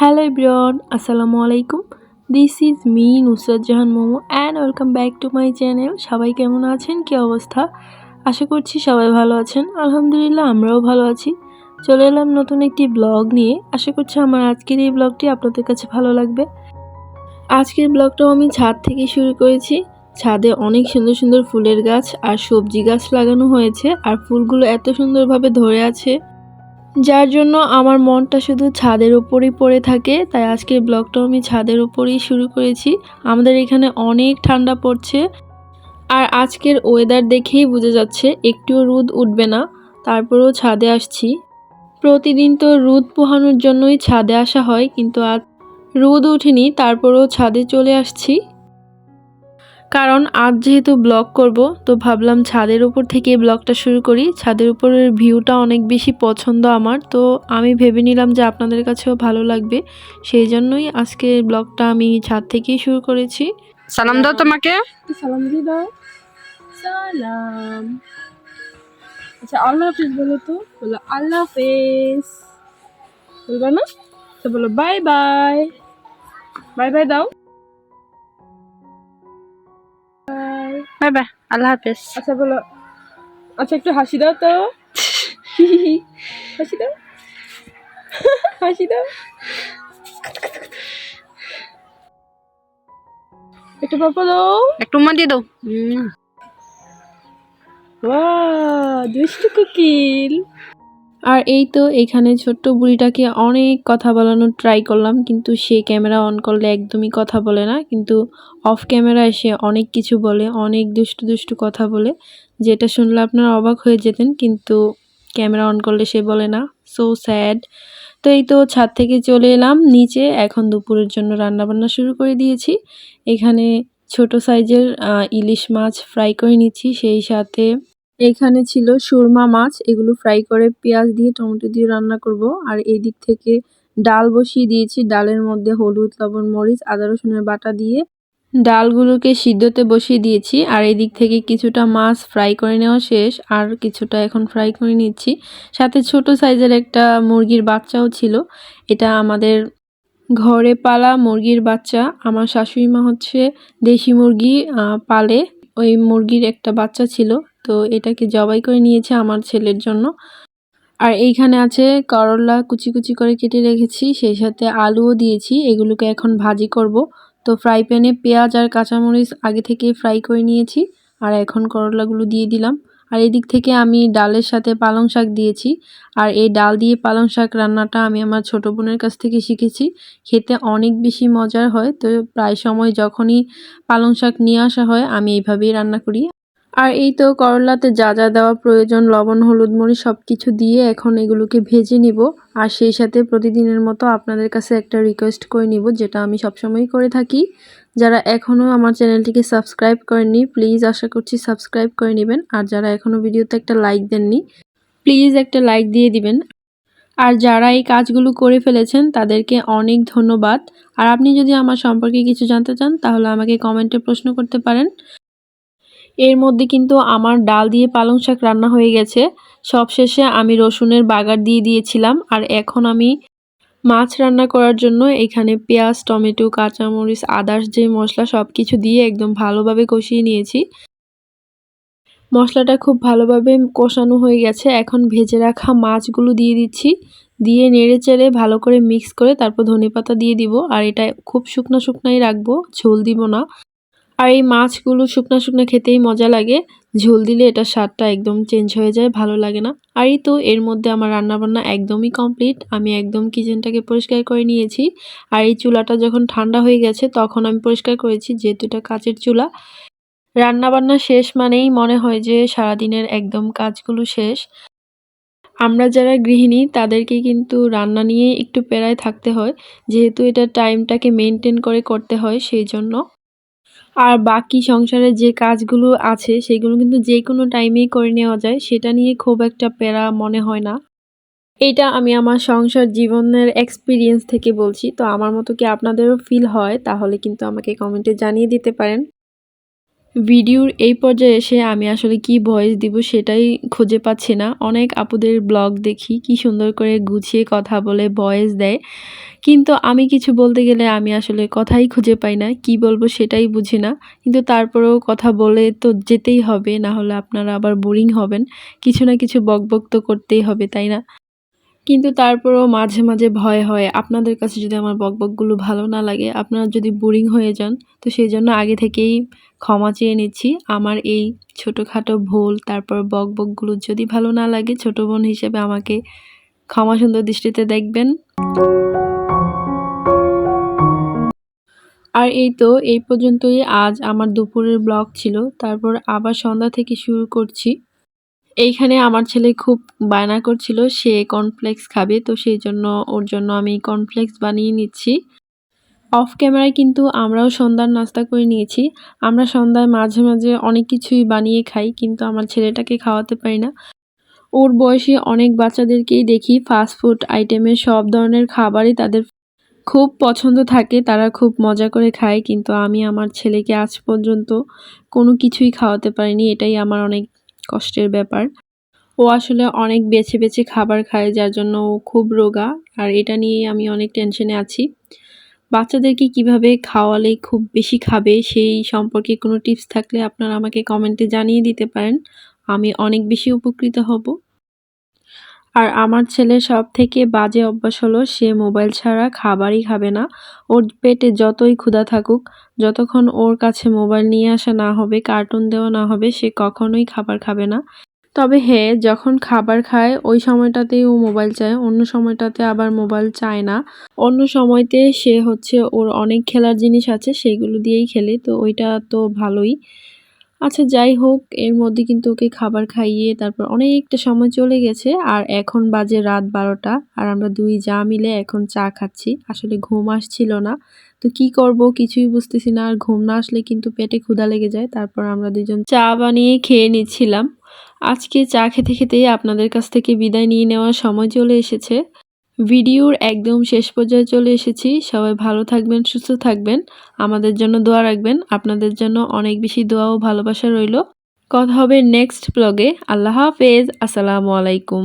Hello everyone আসসালামু আলাইকুম this is me Nusrat Jahan Momo and welcome back to my channel সবাই কেমন আছেন? কী অবস্থা? আশা করছি সবাই ভালো আছেন। আলহামদুলিল্লাহ, আমরাও ভালো আছি। চলে এলাম নতুন একটি ব্লগ নিয়ে। আশা করছি আমার আজকের এই ব্লগটি আপনাদের কাছে ভালো লাগবে। আজকের ব্লগটাও আমি ছাদ থেকে শুরু করেছি। ছাদে অনেক সুন্দর সুন্দর ফুলের গাছ আর সবজি গাছ লাগানো হয়েছে। আর ফুলগুলো এত সুন্দরভাবে ধরে আছে। যার জন্য আমার মনটা শুধু ছাদের উপরেই পড়ে থাকে, তাই আজকের ব্লগটাও আমি ছাদের উপরেই শুরু করেছি। আমাদের এখানে অনেক ঠান্ডা পড়ছে আর আজকের ওয়েদার দেখেই বোঝা যাচ্ছে একটুও রোদ উঠবে না, তারপরেও ছাদে আসছি। প্রতিদিন তো রোদ পোহানোর জন্যই ছাদে আসা হয়, কিন্তু আজ রোদ উঠেনি, তারপরেও ছাদে চলে আসছি। কারণ আজ যেহেতু ব্লগ করব তো ভাবলাম ছাদের উপর থেকে ব্লগটা শুরু করি। ছাদের উপরের ভিউটা অনেক বেশি পছন্দ আমার তো আমি ভেবে নিলাম যে আপনাদের কাছেও ভালো লাগবে। সেই জন্যই আজকে ব্লগটা আমি ছাদ থেকেই শুরু করেছি। সালাম দাও তোমাকে। সালাম দিয়ে দাও। সালাম। আচ্ছা আল্লাহ হাফিজ বলো তো। বলো আল্লাহ হাফিজ। বলবা না? তো বলো বাই বাই। বাই বাই দাও। বাই বাই আল্লাহ হাফেজ। আচ্ছা বলো। আচ্ছা একটু হাসি দাও তো। হাসি দাও। হাসি দাও। একটু পাপা দাও। একটু মা দিয়ে দাও। ওয়া দুষ্টু কুকিল। আর এই তো এখানে ছোট্ট বুড়িটাকে অনেক কথা বলানোর ট্রাই করলাম, কিন্তু সে ক্যামেরা অন করলে একদমই কথা বলে না, কিন্তু অফ ক্যামেরায় সে অনেক কিছু বলে, অনেক দুষ্টু দুষ্টু কথা বলে, যেটা শুনলে আপনারা অবাক হয়ে যেতেন, কিন্তু ক্যামেরা অন করলে সে বলে না সো স্যাড তো এই তো ছাদ থেকে চলে এলাম, নিচে এখন দুপুরের জন্য রান্নাবান্না শুরু করে দিয়েছি, এখানে ছোট সাইজের ইলিশ মাছ ফ্রাই করে নিচ্ছি, সেই সাথে এখানে ছিল সুরমা মাছ, এগুলো ফ্রাই করে পেঁয়াজ দিয়ে, টমেটো দিয়ে রান্না করব। আর এই দিক থেকে ডাল বসিয়ে দিয়েছি। ডালের মধ্যে হলুদ, লবণ, মরিচ, আদা, রসুনের বাটা দিয়ে ডালগুলোকে সিদ্ধতে বসিয়ে দিয়েছি। আর এই দিক থেকে কিছুটা মাছ ফ্রাই করে নেওয়া শেষ। আর কিছুটা এখন ফ্রাই করে নিচ্ছি। সাথে ছোট সাইজের একটা মুরগির বাচ্চাও ছিল। এটা আমাদের ঘরে পালা মুরগির বাচ্চা। আমার শাশুড়ি মা হচ্ছে দেশি মুরগি পালে। ওই মুরগির একটা বাচ্চা ছিল। তো এটাকে জবাই করে নিয়েছে আমার ছেলের জন্য। আর এইখানে আছে করলা কুচি কুচি করে কেটে রেখেছি, সেই সাথে আলুও দিয়েছি, এগুলোকে এখন ভাজি করব। তো ফ্রাই প্যানে পেঁয়াজ আর কাঁচামরিচ আগে থেকে ফ্রাই করে নিয়েছি আর এখন করলাগুলো দিয়ে দিলাম। আর এদিক থেকে আমি ডালের সাথে পালং শাক দিয়েছি। আর এই ডাল দিয়ে পালং শাক রান্নাটা আমি আমার ছোট বোনের কাছ থেকে শিখেছি। খেতে অনেক বেশি মজার হয়, তো প্রায় সময় যখনই পালং শাক নিয়ে আসা হয়, আমি এইভাবেই রান্না করি। আর এই তো করলাতে যা যা দেওয়া প্রয়োজন, লবণ, হলুদ মরিচ সব কিছু দিয়ে এখন এগুলোকে ভেজে নিব। আর সেই সাথে প্রতিদিনের মতো আপনাদের কাছে একটা রিকোয়েস্ট করে নিব, যেটা আমি সবসময়ই করে থাকি। যারা এখনও আমার চ্যানেলটিকে সাবস্ক্রাইব করেননি প্লিজ আশা করছি সাবস্ক্রাইব করে নেবেন। আর যারা এখনও ভিডিওতে একটা লাইক দেননি প্লিজ একটা লাইক দিয়ে দিবেন। আর যারা এই কাজগুলো করে ফেলেছেন, তাদেরকে অনেক ধন্যবাদ। আর আপনি যদি আমার সম্পর্কে কিছু জানতে চান, তাহলে আমাকে কমেন্টে প্রশ্ন করতে পারেন। এর মধ্যে কিন্তু আমার ডাল দিয়ে পালং শাক রান্না হয়ে গেছে। সবশেষে আমি রসুনের বাগার দিয়ে দিয়েছিলাম আর এখন আমি মাছ রান্না করার জন্য এখানে পেঁয়াজ, টমেটো, কাঁচামরিচ, আদার্স যে মশলা সব কিছু দিয়ে একদম ভালোভাবে কষিয়ে নিয়েছি। মশলাটা খুব ভালোভাবে কষানো হয়ে গেছে। এখন ভেজে রাখা মাছগুলো দিয়ে দিচ্ছি। দিয়ে নেড়ে চেড়ে ভালো করে মিক্স করে তারপর ধনেপাতা দিয়ে দিব। আর এটা খুব শুকনো শুকনাই রাখব, ঝোল দিব না। আর এই মাছগুলো শুকনো শুকনো খেতেই মজা লাগে। ঝোল দিলে এটা স্বাদটা একদম চেঞ্জ হয়ে যায়, ভালো লাগে না। আর তো এর মধ্যে আমার রান্নাবান্না একদমই কমপ্লিট আমি একদম কিচেনটাকে পরিষ্কার করে নিয়েছি। আর এই চুলাটা যখন ঠান্ডা হয়ে গেছে, তখন আমি পরিষ্কার করেছি যেহেতু এটা কাচের চুলা। রান্নাবান্না শেষ মানেই মনে হয় যে সারাদিনের একদম কাজগুলো শেষ। আমরা যারা গৃহিণী, তাদেরকে কিন্তু রান্না নিয়ে একটু পেরায় থাকতে হয়। যেহেতু এটা টাইমটাকে মেনটেন করে করতে হয়, সেই জন্য। আর বাকি সংসারে যে কাজগুলো আছে, সেগুলো কিন্তু যে কোনো টাইমেই করে নেওয়া যায়, সেটা নিয়ে খুব একটা প্যারা মনে হয় না। এটা আমি আমার সংসার জীবনের এক্সপিরিয়েন্স থেকে বলছি। তো আমার মতো কি আপনাদেরও ফিল হয়? তাহলে কিন্তু আমাকে কমেন্টে জানিয়ে দিতে পারেন। ভিডিওর এই পর্যায়ে এসে আমি আসলে কি ভয়েস দিব সেটাই খুঁজে পাচ্ছি না। অনেক আপুদের ব্লগ দেখি, কি সুন্দর করে গুছিয়ে কথা বলে ভয়েস দেয়। কিন্তু আমি কিছু বলতে গেলে আমি আসলে কথাই খুঁজে পাই না, কি বলব সেটাই বুঝি না। কিন্তু তারপরেও কথা বলে তো যেতেই হবে, না হলে আপনারা আবার বোরিং হবেন। কিছু না কিছু বকবক তো করতেই হবে, তাই না? কিন্তু তারপরেও মাঝে মাঝে ভয় হয়। আপনাদের কাছে যদি আমার বকবকগুলো ভালো না লাগে, আপনারা যদি বোরিং হয়ে যান, তো সেই জন্য আগে থেকেই ক্ষমা চেয়ে নিচ্ছি। আমার এই ছোটোখাটো ভুল, তারপর বকবকগুলো যদি ভালো না লাগে, ছোট বোন হিসেবে আমাকে ক্ষমা সুন্দর দৃষ্টিতে দেখবেন। আর এই তো, এই পর্যন্তই। আজ আমার দুপুরের ব্লগ ছিল। তারপর আবার সন্ধ্যা থেকে শুরু করছি। এইখানে আমার ছেলে খুব বায়না করছিল, সে কর্নফ্লেক্স খাবে, তো সেই জন্য ওর জন্য আমি কর্নফ্লেক্স বানিয়ে নিচ্ছি। অফ ক্যামেরায় কিন্তু আমরাও সন্ধ্যার নাস্তা করে নিয়েছি। আমরা সন্ধ্যায় মাঝে মাঝে অনেক কিছুই বানিয়ে খাই, কিন্তু আমার ছেলেটাকে খাওয়াতে পারি না। ওর বয়সী অনেক বাচ্চাদেরকেই দেখি ফাস্ট ফুড আইটেমের সব ধরনের খাবারই তাদের খুব পছন্দ থাকে, তারা খুব মজা করে খায়, কিন্তু আমি আমার ছেলেকে আজ পর্যন্ত কোনো কিছুই খাওয়াতে পারিনি, এটাই আমার অনেক কষ্টের ব্যাপার। ও আসলে অনেক বেছে বেছে খাবার খায়, যার জন্য ও খুব রোগা। আর এটা নিয়েই আমি অনেক টেনশনে আছি। বাচ্চাদেরকে কীভাবে খাওয়ালে, খুব বেশি খাবে, সেই সম্পর্কে কোনো টিপস থাকলে আপনারা আমাকে কমেন্টে জানিয়ে দিতে পারেন। আমি অনেক বেশি উপকৃত হব। আর আমার ছেলের সব থেকে বাজে অভ্যাস হলো সে মোবাইল ছাড়া খাবারই খাবে না। ওর পেটে যতই ক্ষুধা থাকুক, যতক্ষণ ওর কাছে মোবাইল নিয়ে আসা না হবে, কার্টুন দেওয়া না হবে, সে কখনোই খাবার খাবে না। তবে হ্যাঁ যখন খাবার খায়, ওই সময়টাতেই ও মোবাইল চায়, অন্য সময়টাতে আবার মোবাইল চায় না। অন্য সময়তে সে হচ্ছে ওর অনেক খেলার জিনিস আছে, সেগুলো দিয়েই খেলে, তো ওইটা তো ভালোই। আচ্ছা যাই হোক, এর মধ্যে কিন্তু ওকে খাবার খাইয়ে তারপর অনেকটা সময় চলে গেছে। আর এখন বাজে রাত বারোটা, আর আমরা দুই যা মিলে এখন চা খাচ্ছি। আসলে ঘুম আসছিল না। তো কি করব কিছুই বুঝতেছি না। আর ঘুম না আসলে কিন্তু পেটে ক্ষুধা লেগে যায়। তারপর আমরা দুজন চা বানিয়ে খেয়ে নিচ্ছিলাম। আজকে চা খেতে খেতেই আপনাদের কাছ থেকে বিদায় নিয়ে নেওয়ার সময় চলে এসেছে। ভিডিওর একদম শেষ পর্যায়ে চলে এসেছি। সবাই ভালো থাকবেন, সুস্থ থাকবেন। আমাদের জন্য দোয়া রাখবেন। আপনাদের জন্য অনেক বেশি দোয়া ও ভালোবাসা রইল। কথা হবে নেক্সট ব্লগে আল্লাহ হাফেজ। আসসালামু আলাইকুম।